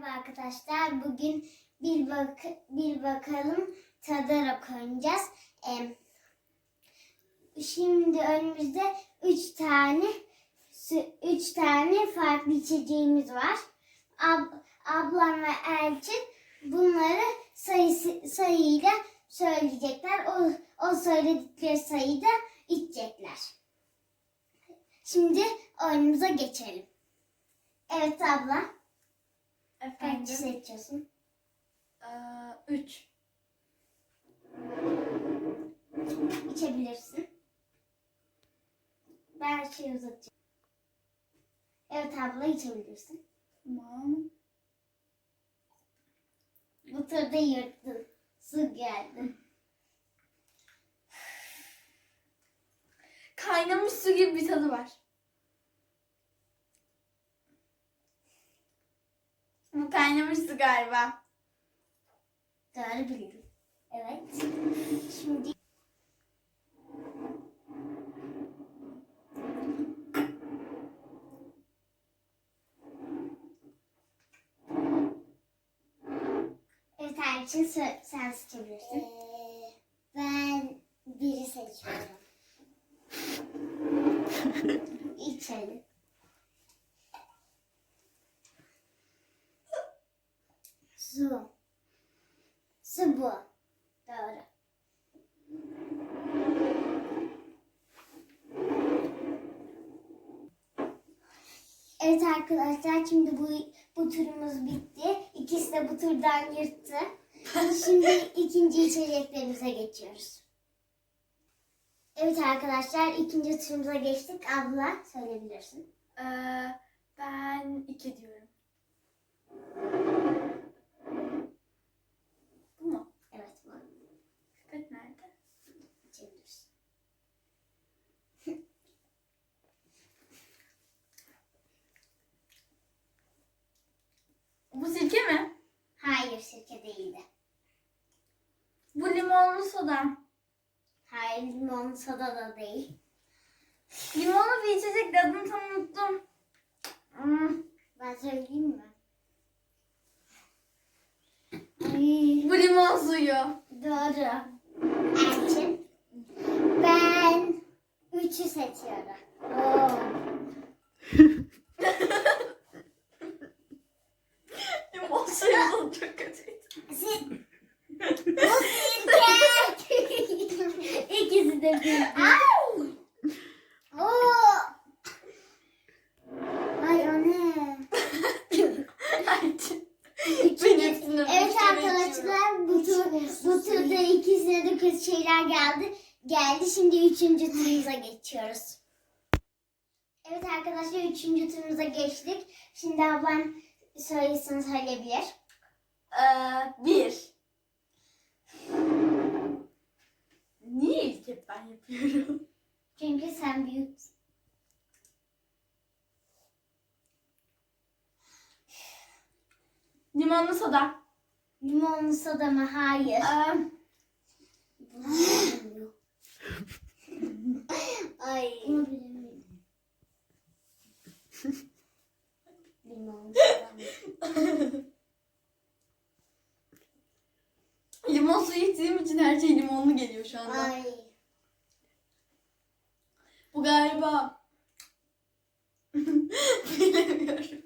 Merhaba arkadaşlar. Bugün bir bak bir bakalım tadarak oynayacağız. Em, şimdi önümüzde üç tane üç tane farklı içeceğimiz var. Ab, ablam ve Elçin bunları sayısı, sayıyla söyleyecekler. O, o söyledikleri sayıda içecekler. Şimdi oyunumuza geçelim. Evet abla. Kaç Efendim? seçiyorsun? Ee, üç. İçebilirsin. Ben şey uzatacağım. Evet abla içebilirsin. Tamam. Bu turda yırttın. Su geldi. Kaynamış su gibi bir tadı var. Bu kaynamış su galiba. Doğru bildin. Evet. Şimdi Evet Elçin sö- sen seçebilirsin. ben biri seçiyorum. İçelim. Su. Su bu. Doğru. Evet arkadaşlar şimdi bu bu turumuz bitti. İkisi de bu turdan yırttı. Şimdi ikinci içeceklerimize geçiyoruz. Evet arkadaşlar ikinci turumuza geçtik. Abla söyleyebilirsin. Ee, ben iki diyorum. Bu mu? Evet bu. Pipet nerede? İçebilirsin. Bu sirke mi? Hayır sirke değildi. Bu limonlu soda. Hayır limon soda da değil. Limonlu bir içecek adını tam unuttum. Hmm. Ben söyleyeyim mi? Ay, Bu limon suyu. doğru. Elçin. Ben üçü seçiyorum. Oo. Limon suyu da çok kötüydü. Si- Bu sirke. İkisi de bildi. Oo. Ay o ne? Ben hepsini Evet bir kere arkadaşlar bu, tur, bu turda ikisine de kötü şeyler geldi. Geldi şimdi üçüncü turumuza geçiyoruz. Evet arkadaşlar üçüncü turumuza geçtik. Şimdi ablam sayısını söyleyebilir. Ee, bir. Niye ilk hep ben yapıyorum? Çünkü sen büyüksün. Limonlu soda. Limonlu soda mı? Hayır. Ee, Ay. Limon suyu içtiğim için her şey limonlu geliyor şu anda. Ay. Bu galiba... Bilemiyorum.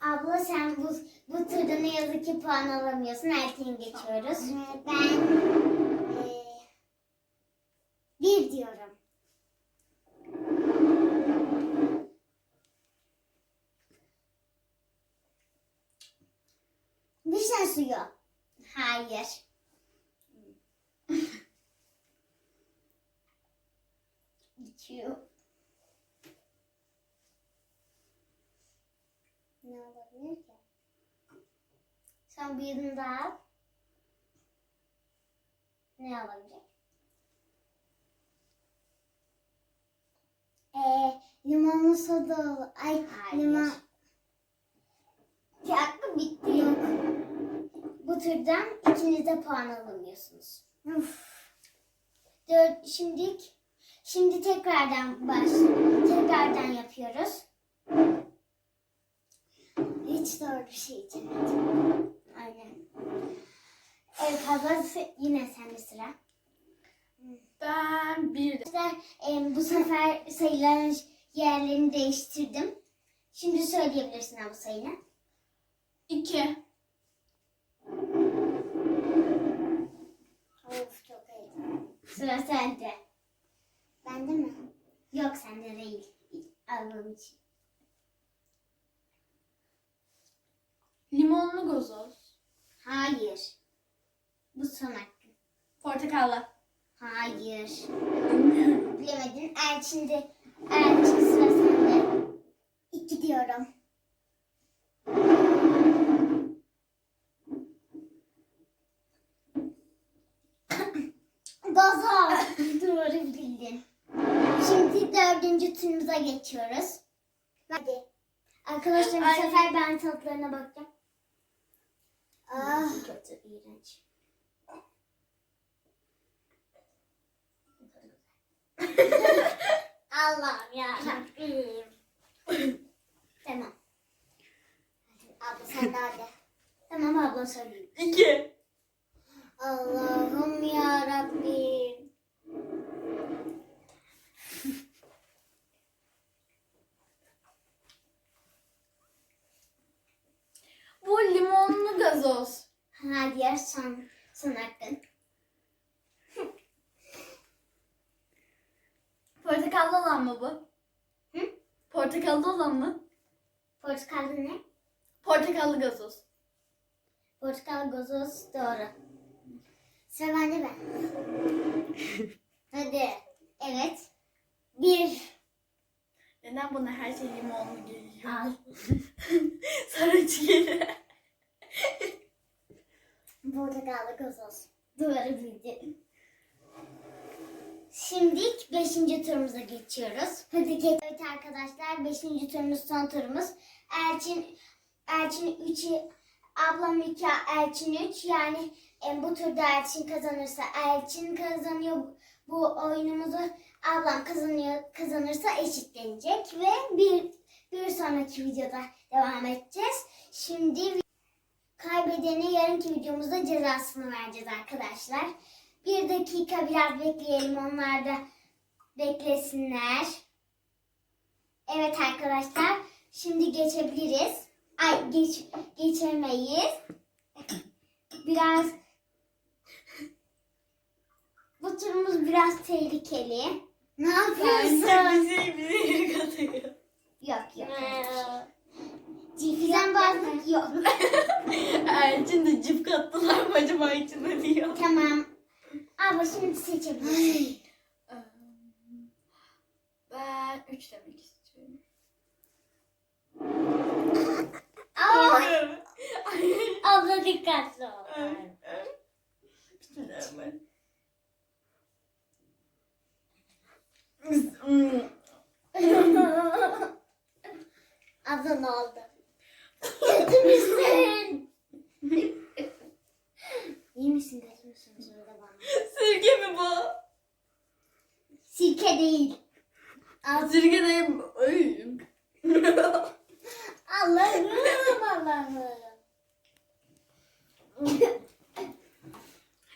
Abla sen bu, bu turda ne yazık ki puan alamıyorsun. Erken geçiyoruz. Ben eee, bir diyorum. Vişne suyu. Hayır. İçiyor. Ne olabilir ki? Sen bir yudum daha. Ne olabilir? Ee, limonlu soda. Ay, Hayır. limon. Hakkı bitti yok. Bu turdan ikiniz de puan alamıyorsunuz. Uf. Dört, şimdi şimdi tekrardan baş tekrardan yapıyoruz. Hiç doğru bir şey içemedim. Aynen. Evet abla yine sende sıra. Ben bir de. Em, bu sefer sayıların yerlerini değiştirdim. Şimdi söyleyebilirsin abla sayını. İki. Of çok heyecanlı. Sıra sende. Bende mi? Yok sende değil. Ablam için. Limonlu gazoz. Hayır. Bu son hakkın. Portakallı. Hayır. Bilemedin. Elçin de Elçin sıra sende. İki diyorum. Gaza. Doğru bildin. Şimdi dördüncü turumuza geçiyoruz. Hadi. Arkadaşlar bu Ay. sefer ben tatlarına bakacağım. Ah. Kötü, iğrenç. Allah'ım ya Rabbim. tamam. Hadi, abla sen de hadi. Tamam abla söyleyeyim. İki. Allah'ım ya Rabbim. Bu limonlu gazoz. Hadi son, hakkın. Portakallı olan mı bu? Hı? Portakallı olan mı? Portakallı ne? Portakallı gazoz. Portakal gazoz doğru. Sıra bende mi? Hadi. Evet. Bir. Neden bana her şey limonlu geliyor? Al. Sarı geliyor. Portakallı Şimdi beşinci turumuza geçiyoruz. Hadi geç. Evet arkadaşlar beşinci turumuz son turumuz. Elçin Elçin 3'ü ablam 2 Elçin 3 yani e, bu turda Elçin kazanırsa Elçin kazanıyor bu oyunumuzu ablam kazanıyor kazanırsa eşitlenecek ve bir bir sonraki videoda devam edeceğiz. Şimdi Kaybedene yarınki videomuzda cezasını vereceğiz arkadaşlar. Bir dakika biraz bekleyelim onlar da beklesinler. Evet arkadaşlar şimdi geçebiliriz. Ay geç, geçemeyiz. Biraz bu turumuz biraz tehlikeli. Ne yapıyorsun? Bence bizi bir yere katıyor. Yok yok. Cifiden bazı yok. Elçin de cip kattılar içine diyor. Tamam. Abla şimdi seçebilirsin. Ben üç demek istiyorum. Aa, abla dikkatli ol. Bismillahirrahmanirrahim. abla ne oldu? Kötü müsün? İyi misin müsün? Söyle bana. Sirke mi bu? Sirke değil. Sirke değil. Ay. Allah'ım Allah'ım.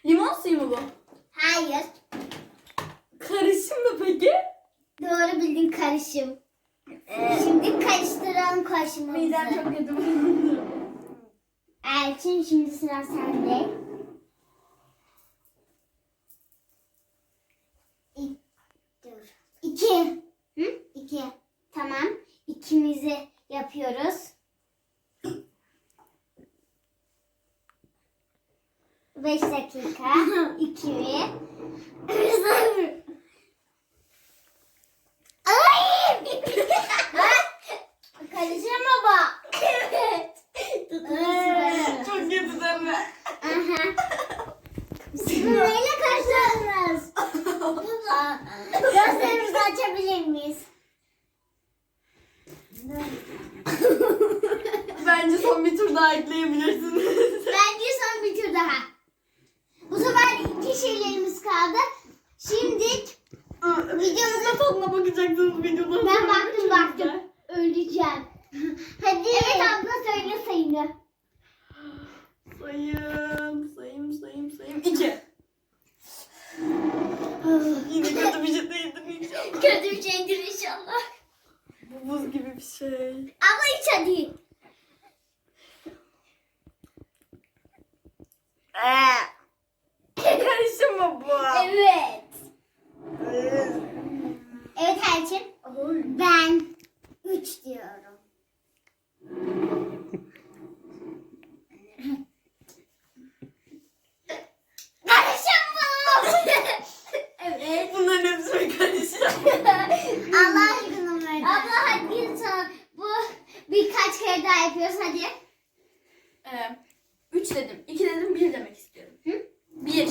Limon suyu mu bu? Hayır. Karışım mı peki? Doğru bildin karışım. Şimdi karıştıralım karışımımızı. Midem çok kötü. Elçin şimdi sıra sende. 5 dakika. 2 ve Ay! Karışır baba? Evet. Çok iyi düzenle. Aha. Siz neyle karşıladınız? Gözlerimizi açabilir miyiz? Bence son bir tur daha ekleyebilirsiniz. Bence son bir tur daha. Şeylerimiz kaldı. Şimdi bakacaksınız videodan Ben baktım baktım. Öleceğim. Hadi. Evet abla söyle sayını. Sayayım, sayayım, sayayım, sayayım. İki. Yine kötü bir şey değildir inşallah. Kötü bir şeydir inşallah. Bu buz gibi bir şey. Abla iç hadi. Karışım mı bu? Evet. Evet Elçin. Ben 3 diyorum. Karışım bu. evet. Bunların hepsi bir karışım. Allah aşkına Merve. Abla hadi sana bu birkaç kere daha yapıyoruz hadi. Ee, üç dedim, iki dedim, bir demek istiyorum. Hı? Bir.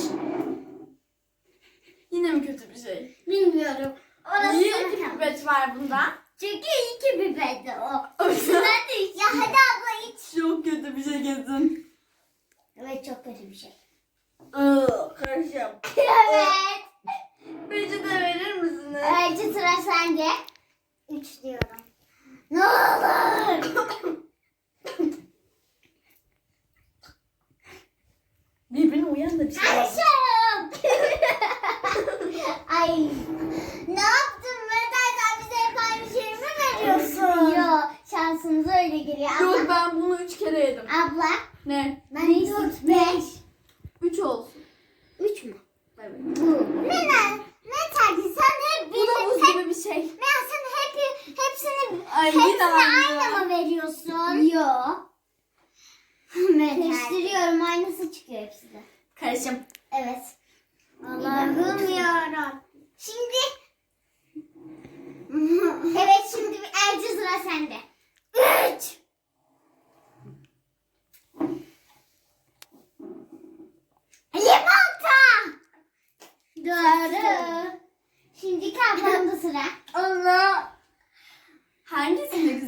Yine mi kötü bir şey? Bilmiyorum. Orası Niye sana iki kalmış. pipet var bunda? Çünkü iki biberdi o. O yüzden Ben de iç. Ya hadi abla iç. çok kötü bir şey kesin. Evet çok kötü bir şey. Iıı, karışım. Evet. Peçete verir misiniz? Elçin sıra sende. Üç diyorum. Ne olur. Birbirine uyan da bir şey var. Karışım. Ay. Ne yaptın Mehmet sen bize hep aynı şeyi mi veriyorsun? Yok şansımıza öyle geliyor. Yok Abla. ben bunu üç kere yedim. Abla. Ne? Ben dört, beş. Üç olsun. Üç mü? Evet. Bu. Ne ne? Ne tercih? Sen hep Bu da buz hep, gibi bir şey. Veya sen hep hepsini Ay, hepsini aynı. aynı mı veriyorsun? Yok. Karıştırıyorum aynısı çıkıyor hepsi de. Karışım. Evet. Allah'ım yarabbim. Şimdi Evet şimdi bir Erci sıra sende. Üç. Limonata. Doğru. Şimdi kablomda sıra. Allah. Hangisinde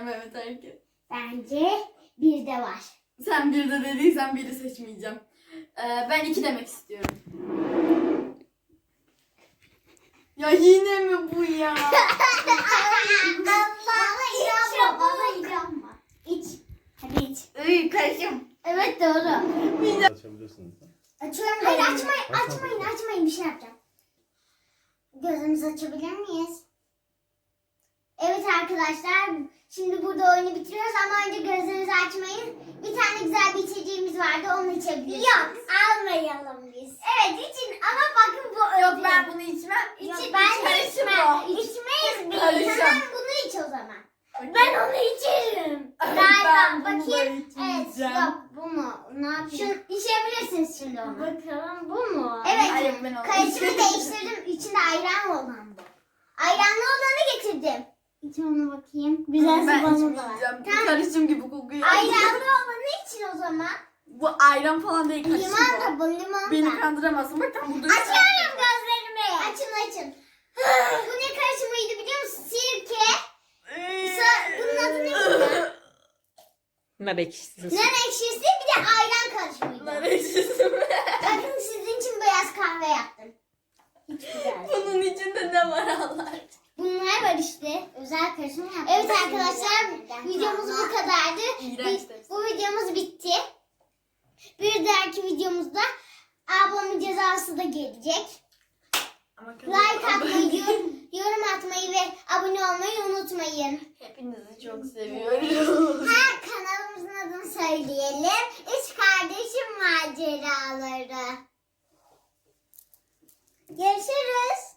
var Mehmet Erkin? Bence bir de var. Sen bir de dediysen biri seçmeyeceğim. Ee, ben iki demek istiyorum. Ya yine mi bu ya? Baba inanma. İç. Hadi iç. Iy karışım. Evet doğru. Açabilirsiniz. Açıyorum. Hayır açmayın. Açmayın. Açmayın. Bir şey yapacağım. Gözümüzü açabilir miyiz? Evet arkadaşlar. Şimdi burada oyunu bitiriyoruz ama önce gözlerinizi açmayın. Bir tane güzel bir içeceğimiz vardı. Onu içebilirsiniz. Yok almayalım biz. Evet için ama bakın bu Yok ben bunu içmem. İçi, ben de içmem. İçmeyiz biz. Tamam bunu iç o zaman. Ben onu içerim. Galiba bakayım. Evet yok bu mu? Ne yapayım? Şunu içebilirsiniz şimdi onu. Bakalım bu mu? Evet. Hayır, ben onu değiştirdim. İçinde ayran olan bu. Ayranlı olanı getirdim. İç ona bakayım. Güzel ben sıvamı da var. içmeyeceğim. Tamam. Karışım gibi kokuyor. Ayranlı olanı için o zaman. Bu ayran falan değil karışım Limon o. da bu limon da. Beni kandıramazsın. Bak tam burada Açıyorum gözlerimi. Açın açın. bu ne karışımıydı biliyor musun? Sirke. Sa- bunun adı neydi? Nar ekşisi. Nar ekşisi bir de ayran karışımıydı. Nar ekşisi mi? Bakın sizin için beyaz kahve yaptım. Hiç güzel. Bunun içinde ne var Allah aşkına? Bunlar var işte. Özel karışım yaptım. Evet arkadaşlar videomuz bu kadardı. İğrenç Bi- de. Bu videomuz bitti. Bir dahaki videomuzda ablamın cezası da gelecek. Ama Like atmayı, yorum atmayı ve abone olmayı unutmayın. Hepinizi çok seviyorum. Ha kanalımızın adını söyleyelim. Üç kardeşim maceraları. Görüşürüz.